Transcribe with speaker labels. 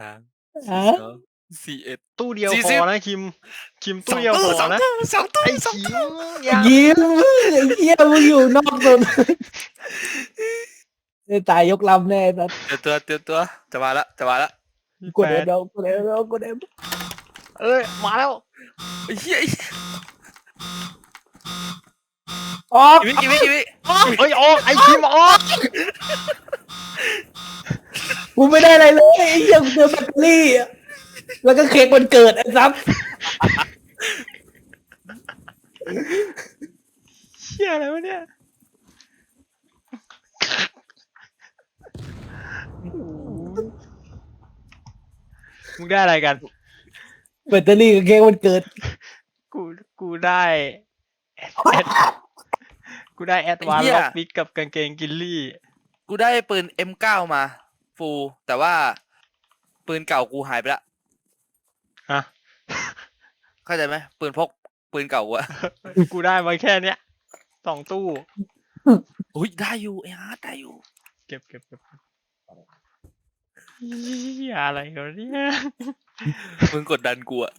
Speaker 1: ทาง
Speaker 2: ฮะ
Speaker 1: สองสี่เอ็ด
Speaker 3: ตู้เดียว
Speaker 1: สี่
Speaker 3: พ
Speaker 1: สิ
Speaker 3: อบนะคิม คิมตู้เดียวพอ
Speaker 1: สอง
Speaker 3: นะ
Speaker 1: ตู้สองตู้
Speaker 3: ไอ้
Speaker 1: สอง
Speaker 3: คิ
Speaker 1: ตู้
Speaker 3: มอย่า
Speaker 2: ยิ้มไอ้เหี้ยมึงอยู่นอกตัวได้ตายยกลำแน่สัส
Speaker 1: เตรียมตัวเตรียมตัวจะมาละจะมาละ
Speaker 2: กดเอ็มกดเอ็มกดเอ็ม
Speaker 3: เอ้ยมาแล้ว
Speaker 1: ไอ้เหี้ยไอ้เหี้ย
Speaker 2: ออก
Speaker 1: กี่วิกี่วิกี่วิ
Speaker 3: เฮ้ยออกไอ้คิมออก
Speaker 2: กูไม่ได้อะไรเลยไอ้เหี้ยกูเจอแบตเตอรี่อะแล้วก็เค้กวันเกิดไอ้ซับ
Speaker 3: เชี่ยอะไรวะเนี่ยมึงได้อะไรกัน
Speaker 2: แบตเตอรี่กับเค้กวันเกิด
Speaker 3: กูกูได้แอดแอดกูได้แอดวานล็อกปิกกับกางเกงกิลลี่
Speaker 1: กูได้ปืน M9 มา ฟูลแต่ว่าปืนเก่ากูหายไปละ
Speaker 3: ฮะ
Speaker 1: เข้าใจไหมปืนพกปืนเก่ากูอะ
Speaker 3: กูได้มาแค่เนี้ยสองตู้
Speaker 1: อุ้ยได้อยู่ไอ้ฮาร์ดได้อยู่
Speaker 3: เก็บเก็บเก็บเหี้ยอะไรกันเนี่ย
Speaker 1: มึงกดดันกูอะ